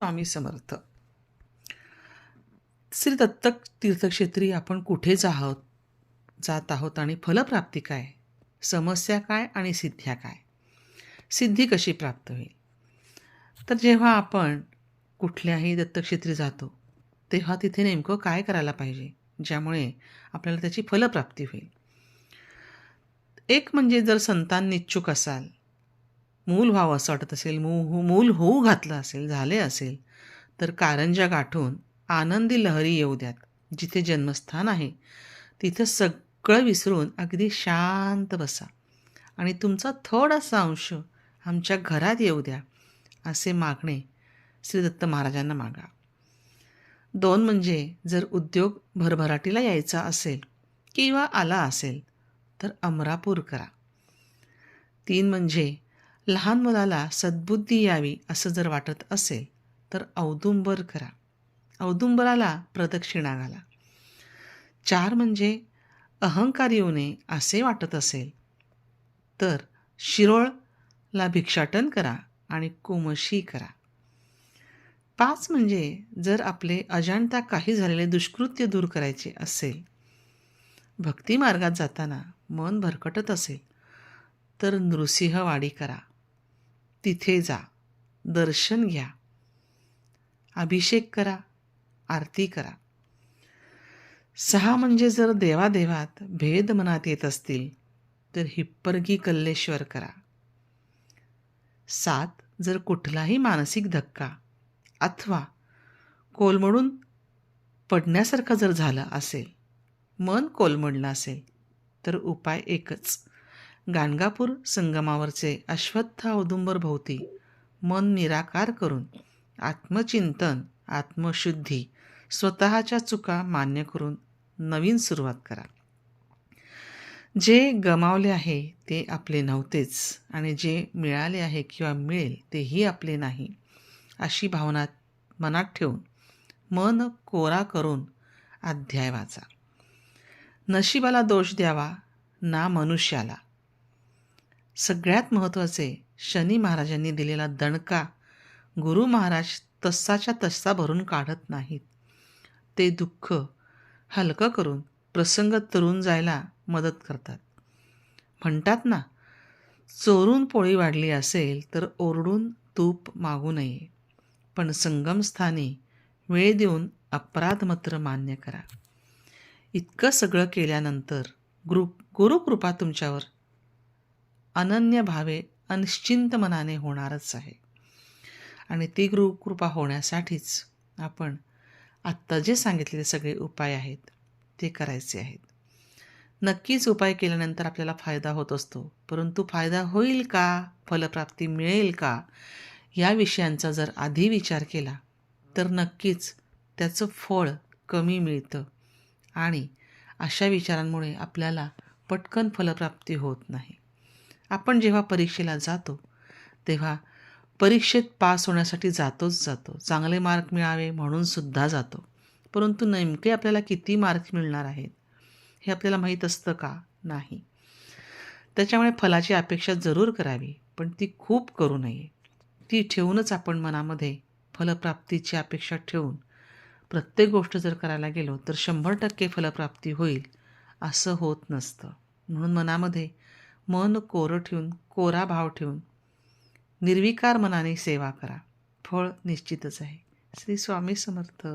स्वामी समर्थ. श्री दत्तक तीर्थक्षेत्री आपण कुठे आहोत? जात आहोत आणि फलप्राप्ती काय? समस्या काय आणि सिद्ध्या काय? सिद्धी कशी प्राप्त होईल? तर जेव्हा आपण कुठल्याही दत्तक्षेत्री जातो तेव्हा तिथे नेमकं काय करायला पाहिजे? ज्यामुळे आपल्याला त्याची फलप्राप्ती होईल. एक म्हणजे जर संतान निच्छुक असाल मूल व्हावं असं वाटत असेल मू मूल होऊ घातलं असेल झाले असेल तर कारंजा गाठून आनंदी लहरी येऊ द्यात जिथे जन्मस्थान आहे. तिथं सगळं विसरून अगदी शांत बसा आणि तुमचा थोडासा अंश आमच्या घरात येऊ द्या असे मागणे श्री दत्त महाराजांना मागा. दोन म्हणजे जर उद्योग भरभराटीला यायचा असेल किंवा आला असेल तर अमरापूर करा. तीन म्हणजे लहान मुलाला सद्बुद्धी यावी असं जर वाटत असेल तर औदुंबर करा. औदुंबराला प्रदक्षिणा घाला. चार म्हणजे अहंकार येऊ नये असे वाटत असेल तर शिरोळला भिक्षाटन करा आणि कोमशी करा. पाच म्हणजे जर आपले अजाणता काही झालेले दुष्कृत्य दूर करायचे असेल भक्ती मार्गात जाताना मन भरकटत असेल तर नृसिंहवाडी करा. तिथे जा. दर्शन घ्या. अभिषेक करा. आरती करा. सहा म्हणजे जर देवादेवात भेद मनात येत असतील तर हिप्परगी कल्लेश्वर करा. सात जर कुठलाही मानसिक धक्का अथवा कोलमडून पडण्यासारखं जर झालं असेल मन कोलमडलं असेल तर उपाय एकच. गाणगापूर संगमावरचे अश्वत्थ औदुंबर भोवती. मन निराकार करून आत्मचिंतन आत्मशुद्धी स्वतःच्या चुका मान्य करून नवीन सुरुवात करा. जे गमावले आहे ते आपले नव्हतेच आणि जे मिळाले आहे किंवा मिळेल तेही आपले नाही अशी भावना मनात ठेवून मन कोरा करून अध्याय वाचा. नशिबाला दोष द्यावा ना मनुष्याला. सगळ्यात महत्त्वाचे शनी महाराजांनी दिलेला दणका गुरु महाराज तस्साच्या तस्सा भरून काढत नाहीत. ते दुःख हलकं करून प्रसंग तरून जायला मदत करतात. म्हणतात ना चोरून पोळी वाढली असेल तर ओरडून तूप मागू नये पण संगमस्थानी वेळ देऊन अपराध मात्र मान्य करा. इतकं सगळं केल्यानंतर ग्रुप गुरुकृपा तुमच्यावर अनन्य भावे अनिश्चिंत मनाने होणारच आहे. आणि ती गुरुकृपा होण्यासाठीच आपण आत्ता जे सांगितलेले सगळे उपाय आहेत ते करायचे आहेत. नक्कीच उपाय केल्यानंतर आपल्याला फायदा होत असतो. परंतु फायदा होईल का? फलप्राप्ती मिळेल का? या विषयांचा जर आधी विचार केला तर नक्कीच त्याचं फळ कमी मिळतं. आणि अशा विचारांमुळे आपल्याला पटकन फलप्राप्ती होत नाही. आपण जेव्हा परीक्षेला जातो तेव्हा परीक्षेत पास होण्यासाठी जातोच जातो. चांगले मार्क मिळावे म्हणून सुद्धा जातो. परंतु नेमके आपल्याला किती मार्क मिळणार आहेत हे आपल्याला माहीत असतं का? नाही. त्याच्यामुळे फलाची अपेक्षा जरूर करावी पण ती खूप करू नये. ती ठेवूनच आपण मनामध्ये फलप्राप्तीची अपेक्षा ठेवून प्रत्येक गोष्ट जर करायला गेलो तर शंभर टक्के फलप्राप्ती होईल असं होत नसतं. म्हणून मनामध्ये मन कोरं ठेवून कोरा भाव ठेवून निर्विकार मनाने सेवा करा. फळ निश्चितच आहे. श्री स्वामी समर्थ.